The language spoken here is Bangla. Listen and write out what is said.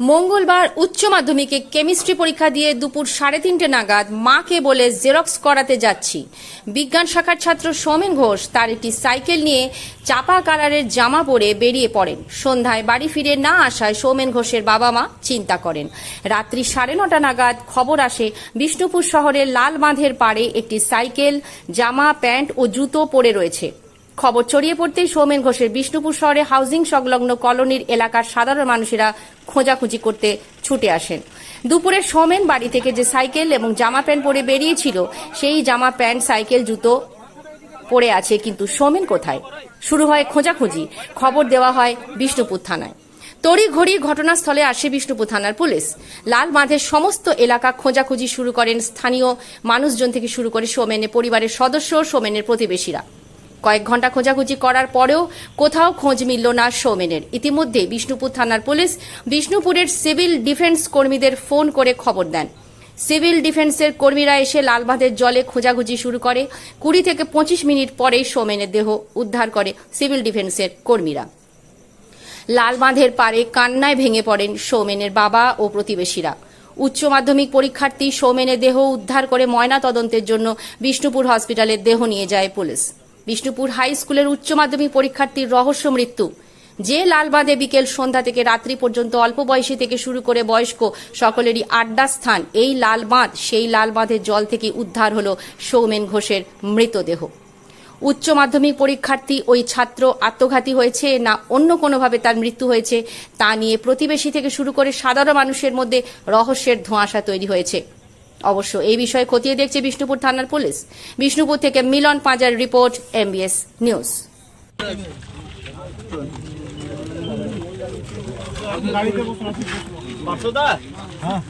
মঙ্গলবার উচ্চ মাধ্যমিকে কেমিস্ট্রি পরীক্ষা দিয়ে দুপুর সাড়ে তিনটে নাগাদ মাকে বলে জেরক্স করাতে যাচ্ছি। বিজ্ঞান শাখার ছাত্র সৌমেন ঘোষ তার একটি সাইকেল নিয়ে চাপা কালারের জামা পরে বেরিয়ে পড়েন। সন্ধ্যায় বাড়ি ফিরে না আসায় সৌমেন ঘোষের বাবা মা চিন্তা করেন। রাত্রি সাড়ে নটা নাগাদ খবর আসে বিষ্ণুপুর শহরের লাল বাঁধের পাড়ে একটি সাইকেল, জামা, প্যান্ট ও জুতো পড়ে রয়েছে। খবর ছড়িয়ে পড়তেই সৌমেন ঘোষের বিষ্ণুপুর শহরে হাউজিং সংলগ্ন কলোনির এলাকার সাধারণ মানুষেরা খোঁজাখুঁজি করতে ছুটে আসেন। দুপুরে সৌমেন বাড়ি থেকে যে সাইকেল এবং জামা প্যান্ট পরে বেরিয়েছিল, সেই জামা প্যান্ট, সাইকেল, জুতো পড়ে আছে, কিন্তু সৌমেন কোথায়? শুরু হয় খোঁজাখুঁজি। খবর দেওয়া হয় বিষ্ণুপুর থানায়। তড়ি ঘড়ি ঘটনাস্থলে আসে বিষ্ণুপুর থানার পুলিশ। লাল বাঁধের সমস্ত এলাকা খোঁজাখুঁজি শুরু করেন স্থানীয় মানুষজন থেকে শুরু করে সোমেনের পরিবারের সদস্য, সোমেনের প্রতিবেশীরা। কয়েক ঘণ্টা খোঁজাখুঁজি করার পরেও কোথাও খোঁজ মিলল না সৌমেনের। ইতিমধ্যে বিষ্ণুপুর থানার পুলিশ বিষ্ণুপুরের সিভিল ডিফেন্স কর্মীদের ফোন করে খবর দেন। সিভিল ডিফেন্সের কর্মীরা এসে লালবাঁধের জলে খোঁজাখুঁজি শুরু করে। কুড়ি থেকে পঁচিশ মিনিট পরেই সৌমেনের দেহ উদ্ধার করে সিভিল ডিফেন্সের কর্মীরা। লালবাঁধের পারে কান্নায় ভেঙে পড়েন সৌমেনের বাবা ও প্রতিবেশীরা। উচ্চ মাধ্যমিক পরীক্ষার্থী সৌমেনের দেহ উদ্ধার করে ময়না তদন্তের জন্য বিষ্ণুপুর হসপিটালের দেহ নিয়ে যায় পুলিশ। বিষ্ণুপুর হাই স্কুলের উচ্চ মাধ্যমিক পরীক্ষার্থীর রহস্য মৃত্যু। যে লালবাঁধে বিকেল সন্ধ্যা থেকে রাত্রি পর্যন্ত অল্প বয়সী থেকে শুরু করে বয়স্ক সকলেরই আড্ডা স্থান, এই লালবাঁধ, সেই লাল বাঁধের জল থেকে উদ্ধার হল সৌমেন ঘোষের মৃতদেহ। উচ্চ মাধ্যমিক পরীক্ষার্থী ওই ছাত্র আত্মঘাতী হয়েছে না অন্য কোনোভাবে তার মৃত্যু হয়েছে তা নিয়ে প্রতিবেশী থেকে শুরু করে সাধারণ মানুষের মধ্যে রহস্যের ধোঁয়াশা তৈরি হয়েছে। অবশ্য এই বিষয়ে খতিয়ে দেখছে বিষ্ণুপুর থানার পুলিশ। বিষ্ণুপুর থেকে মিলন পাঁজার রিপোর্ট এমবিএস নিউজ। গাড়িতে হ্যাঁ।